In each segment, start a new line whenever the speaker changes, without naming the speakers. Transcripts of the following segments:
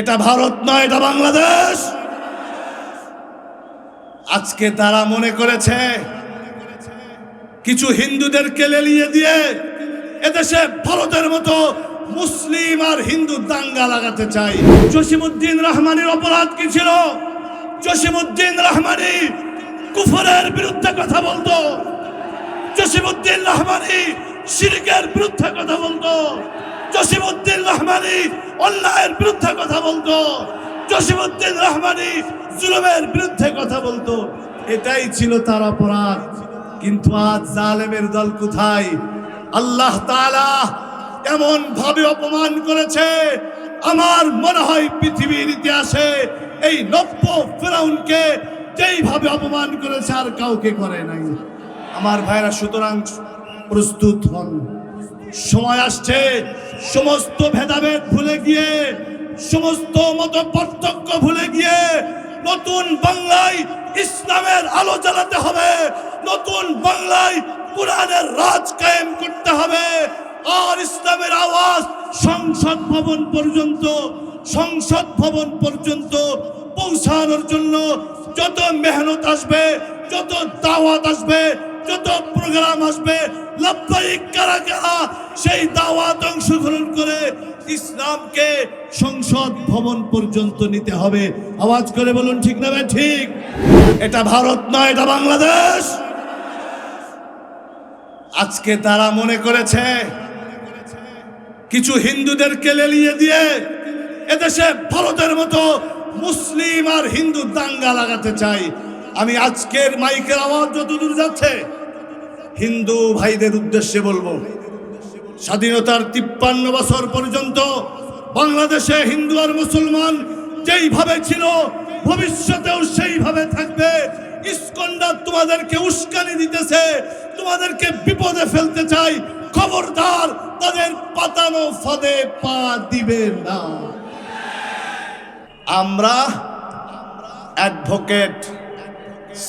এটা ভারত নয়, এটা বাংলাদেশ। আজকে তারা মনে করেছে, কিছু হিন্দুদেরকে লেলিয়ে দিয়ে এদেশে ভারতের মতো মুসলিম আর হিন্দু দাঙ্গা লাগাতে চাই। জসিমুদ্দিন রহমানের অপরাধ কি ছিল? জসিমুদ্দিন রহমানি কুফরের বিরুদ্ধে কথা বলতো। জসিমুদ্দিন রহমানি শিরকের বিরুদ্ধে কথা বলতো। জসিমুদ্দিন রহমানি, অন্যায়ের বিরুদ্ধে কথা বলতো। জসিমুদ্দিন রহমানি জুলুমের বিরুদ্ধে কথা বলতো। এটাই ছিল তার অপরাধ। কিন্তু আজ জালেমের দল কোথায়? আল্লাহ তাআলা এমন ভাবে অপমান করেছে, আমার মনে হয় পৃথিবীর ইতিহাসে এই নব্য ফেরাউনকে যেইভাবে অপমান করেছে আর কাউকে করে নাই। আমার ভাইরা, সুতরাং প্রস্তুত হন। সময় আসছে সমস্ত ভেদাভেদ ভুলে গিয়ে, সমস্ত মত পার্থক্য ভুলে গিয়ে নতুন বাংলায় ইসলামের আলো জ্বালাতে হবে, নতুন বাংলায় কোরআনের রাজ কায়েম করতে হবে। আর ইসলামের আওয়াজ সংসদ ভবন পর্যন্ত, সংসদ ভবন পর্যন্ত পৌঁছানোর জন্য যত মেহনত আসবে, যত দাওয়াত আসবে, যত প্রোগ্রাম আসবে সেই দাওয়াত অংশগ্রহণ করে ইসলামকে সংসদ ভবন পর্যন্ত নিতে হবে। আওয়াজ করে বলুন, ঠিক না ঠিক। এটা ভারত নয়, এটা বাংলাদেশ। আজকে তারা মনে করেছে, কিছু হিন্দুদেরকে লেলিয়ে দিয়ে এদেশে ভারতের মতো মুসলিম আর হিন্দু দাঙ্গা লাগাতে চাই। আমি আজকের মাইকের আওয়াজ যতদূর যাচ্ছে হিন্দু ভাইদের উদ্দেশ্যে বলব, স্বাধীনতার তিপ্পান্ন বছর পর্যন্ত বাংলাদেশে হিন্দু আর মুসলমান যেইভাবে ছিল, ভবিষ্যতেও সেইভাবে থাকবে। ইস্কন্ডা তোমাদেরকে উস্কানি দিতেছে, তোমাদেরকে বিপদে ফেলতে চাই, খবরদার তাদের পাতানো ফাঁদে পা দিবে না। আমরা অ্যাডভোকেট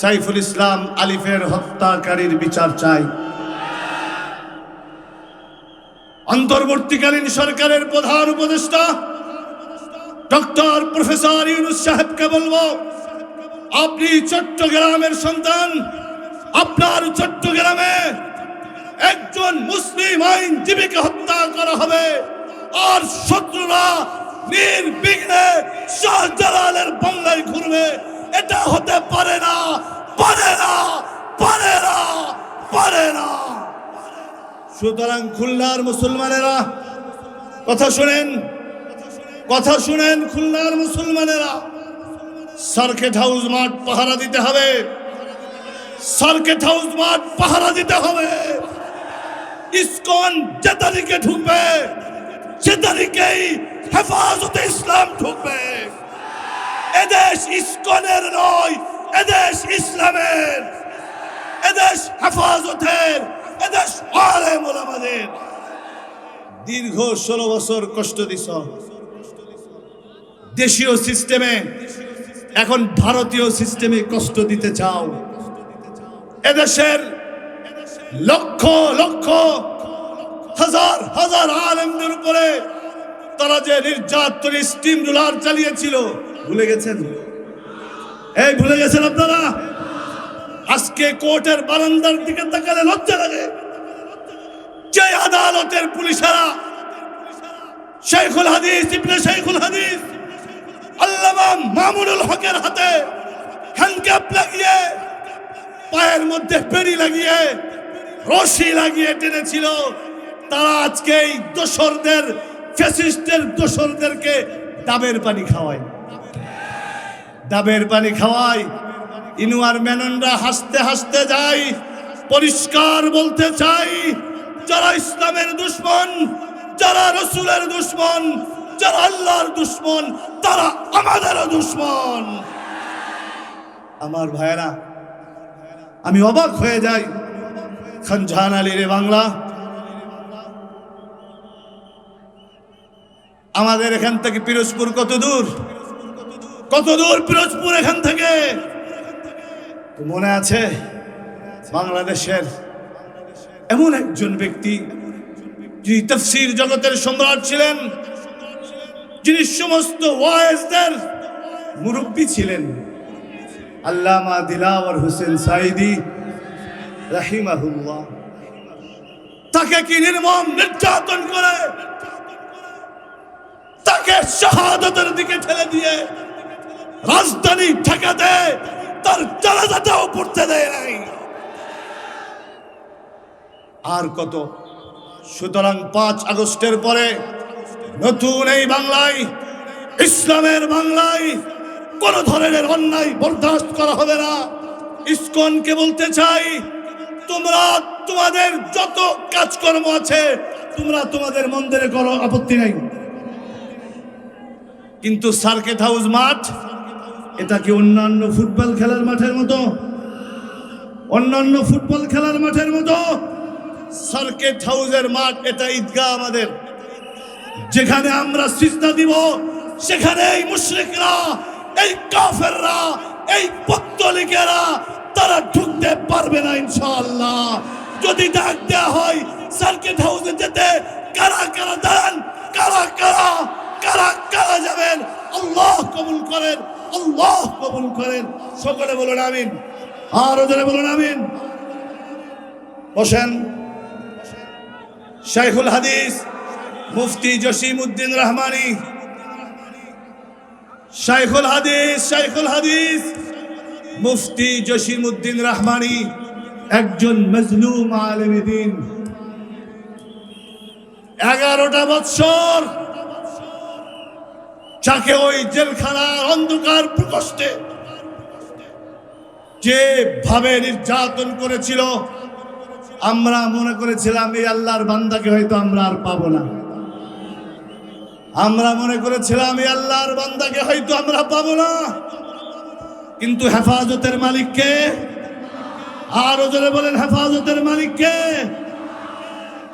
সাইফুল ইসলাম আলিফের হত্যাকারীর বিচার চাই। অন্তর্বর্তীকালীন সরকারের প্রধান উপদেষ্টা, ডক্টর প্রফেসর ইউনুস সাহেবকে বলব, আপনি চট্টগ্রামের সন্তান, আপনার চট্টগ্রামে একজন মুসলিম আইনজীবীকে হত্যা করা হবে। আর শত্রুরা নির্বিঘ্নে শাহজালালের বাংলায় ঘুরবে। এটা হতে পারে না পারে না পারে না পারে না। সুতরাং খুলনার মুসলমানেরা, কথা শুনেন কথা শুনেন খুলনার মুসলমানেরা, সার্কেট হাউস মাঠ পাহারা দিতে হবে। সার্কেট হাউস মাঠ পাহারা দিতে হবে। ইসকন যে তারিখে ঢুকবে, সে তারিখেই হেফাজতে ইসলাম ঢুকবে। এদেশ ইস্কনের নয়, এদেশ ইসলামের। এদেশ হেফাজতের, এদেশ আলেম ওলামাদের দীর্ঘ ষোলো বছর কষ্ট দিছ। দেশীয় সিস্টেমে, এখন ভারতীয় সিস্টেমে কষ্ট দিতে চাও। এদেশের লক্ষ লক্ষ, হাজার হাজার আলেমদের উপরে তারা যে নির্যাতন স্টিম রুলার চালিয়েছিল ভুলে গেছেন? এই, ভুলে গেছেন আপনারা? আজকে কোর্টের বারান্দার দিকে তাকালে লজ্জা লাগে। যে আদালতের পুলিশেরা শেখুল হাদিস, ইবনে শেখুল হাদিস, আল্লামা মামুনুল হকের হাতে হ্যান্ডক্যাপ লাগিয়ে, পায়ের মধ্যে পেড়ি লাগিয়ে, রশি লাগিয়ে টেনেছিল। তারা আজকে এই দোসরদের, ফ্যাসিস্টের দোসরদেরকে ডাবের পানি খাওয়ায়। ডাবের পানি খাওয়াই। ইনুয়ার মেননরা হাসতে হাসতে যায় পরিষ্কার বলতে চাই, যারা ইসলামের দুশ্মন, যারা রসুলের দুশ্মন, যারা আল্লাহর দুশ্মন, তারা আমাদেরও দুশ্মন। আমার ভাইয়েরা, আমি অবাক হয়ে যাই খানজাহান আলী রে বাংলা। আমাদের এখান থেকে পিরোজপুর কত দূর? কত দূর পিরোজপুর এখান থেকে? মনে আছে বাংলাদেশের এমন একজন ব্যক্তি যিনি তফসির জগতের সম্রাট ছিলেন, যিনি সমস্ত ওয়াইজদের মুরব্বী ছিলেন। আল্লামা দিলাওয়ার হোসেন সাইদি রাহিমাহুল্লাহ। তাকে কি নির্মম নির্যাতন করে? তাকে শাহাদতের দিকে ঠেলে দিয়ে রাজধানী ঠেকাতে তার জানাজাটাও পড়তে দেয় নাই আর কত? সুতরাং পাঁচ আগস্টের পরে নতুন এই বাংলায়, ইসলামের বাংলায় কোন ধরনের অন্যায় বরদাস্ত করা হবে না। ইসকনকে বলতে চাই, তোমরা তোমাদের যত কাজকর্ম আছে, তোমরা তোমাদের মন্দিরে করো, আপত্তি নাই। কিন্তু সার্কেট হাউস মাঠ এটা কি অন্যান্য ফুটবল খেলার মাঠের মতো? অন্যান্য ফুটবল খেলার মাঠের মতো? সার্কেট হাউসের মাঠ, এটা ঈদগাহ আমাদের। যেখানে আমরা সিজদা দিব সেখানে এই মুশরিকরা, এই কাফেররা, এই পত্তলিকেরা, তারা ঢুকতে পারবে না ইনশাআল্লাহ। যদি ডাক দেওয়া হয়, সার্কিট হাউসে যেতে কারা কারা দাঁড়ান? কারা কারা? কারা কারা যাবেন? আল্লাহ কবুল করেন। আল্লাহ কবুল করেন। সকলে বলুন আমিন। আর ওজনে বলুন আমিন। বসেন। শাইখুল হাদিস, মুফতি জসিম উদ্দিন রহমানি। শাইখুল হাদিস শাইখুল হাদিস, মুফতি জসিম উদ্দিন রহমানি, একজন মজলুম আলেম দিন। এগারোটা বৎসর যাকে ওই জেলখানার অন্ধকার প্রকোষ্ঠে যে ভাবে নির্যাতন করেছিল, আমরা মনে করেছিলাম এই আল্লাহর বান্দাকে হয়তো আমরা আর পাবো না। আমরা মনে করেছিলাম এই আল্লাহর বান্দাকে হয়তো আমরা পাবো না। কিন্তু হেফাজতের মালিককে আরও জোরে বলেন, হেফাজতের মালিককে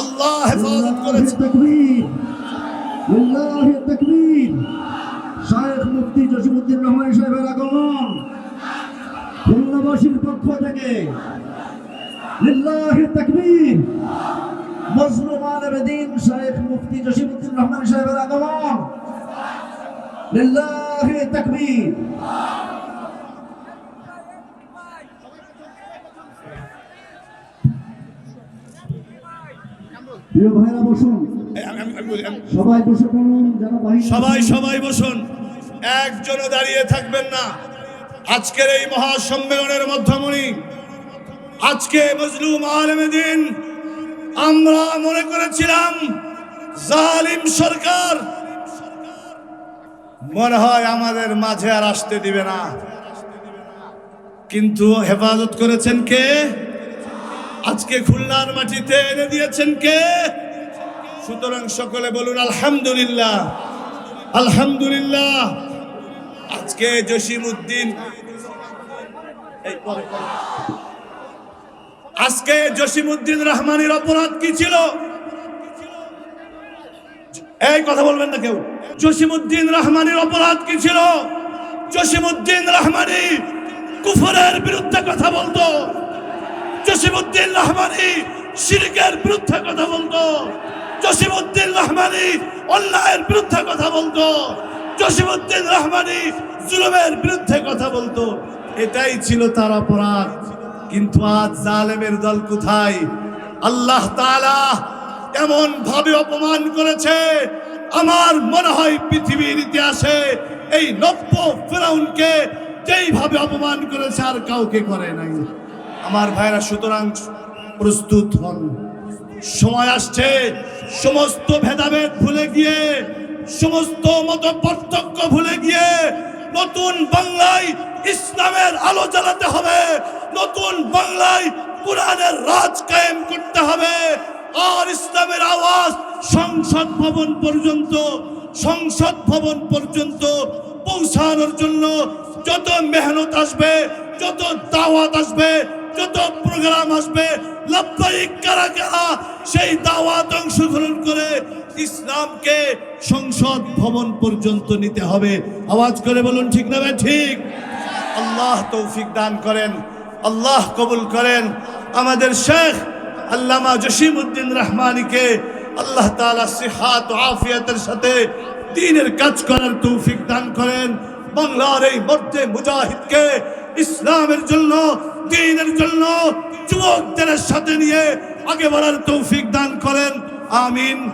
আল্লাহ হেফাজত করেছে।
তকবীর। মুফতি জসিমউদ্দিন রহমান সাহেবের আগমন। খুলনাবাসীর পক্ষ থেকে লিল্লাহি তাকবীর। মজলুম আলমদিন শায়েখ মুফতি জসিমউদ্দিন রহমান সাহেবের আগমন। লিল্লাহি তাকবীর। প্রিয় ভাইরা বসুন। সবাই বসে পড়ুন
সবাই সবাই বসুন। একজনও দাঁড়িয়ে থাকবেন না। আজকের এই মহাসম্মেলনের মধ্যমণি, আজকে মজলুম আলমে দিন আমরা মনে করেছিলাম জালিম সরকার। মনে হয় আমাদের মাঝে আর আসতে দিবে না। কিন্তু হেফাজত করেছেন কে? আজকে খুলনার মাটিতে এনে দিয়েছেন কে? সুতরাং সকলে বলুন, আলহামদুলিল্লাহ। আলহামদুলিল্লাহ। আজকে জসিম উদ্দিন। আজকে জসিম উদ্দিন রহমানের অপরাধ কি ছিল? এই, কথা বলবেন না কেউ। জসিম উদ্দিন রহমানের অপরাধ কি ছিল? জসিম উদ্দিন রহমানি কুফরের বিরুদ্ধে কথা বলতো। জসিমউদ্দিন রহমানি শিরকের বিরুদ্ধে কথা বলতো। জসিমউদ্দিন রহমানি অন্যায়ের বিরুদ্ধে কথা বলতো। জসিমউদ্দিন রহমানি জুলুমের বিরুদ্ধে কথা বলতো। এটাই ছিল তার অপরাধ। কিন্তু আজ জালেমের দল কোথায়? আল্লাহ তাআলা এমন ভাবে অপমান করেছে, আমার মনে হয় পৃথিবীর ইতিহাসে এই নব্য ফেরাউনকে যেইভাবে অপমান করেছে আর কাউকে করে নাই। আমার ভাইরা, সুতরাং প্রস্তুত হন। সময় আসছে, সমস্ত ভেদাভেদ ভুলে গিয়ে সমস্ত মত পার্থক্য ভুলে গিয়ে নতুন বাংলায় ইসলামের আলো জ্বালাতে হবে, নতুন বাংলায় কোরআনের রাজ কায়েম করতে হবে আর ইসলামের আওয়াজ সংসদ ভবন পর্যন্ত, সংসদ ভবন পর্যন্ত পৌঁছানোর জন্য যত মেহনত আসবে, যত দাওয়াত আসবে, যত প্রোগ্রাম আসবে কারা কারা সেই দাওয়াত অংশগ্রহণ করে ইসলামকে সংসদ ভবন পর্যন্ত নিতে হবে। আওয়াজ করে বলুন, ঠিক না ঠিক। আল্লাহ তৌফিক দান করেন, আল্লাহ কবুল করেন। আমাদের শেখ আল্লামা জসিম উদ্দিন রহমানিকে আল্লাহ তালা সিহাত আফিয়াতের সাথে দিনের কাজ করার তৌফিক দান করেন। বাংলার এই মধ্যে মুজাহিদকে ইসলামের জন্য, দিনের জন্য যুবকদের সাথে নিয়ে আগে বাড়ার তৌফিক দান করেন। আমিন।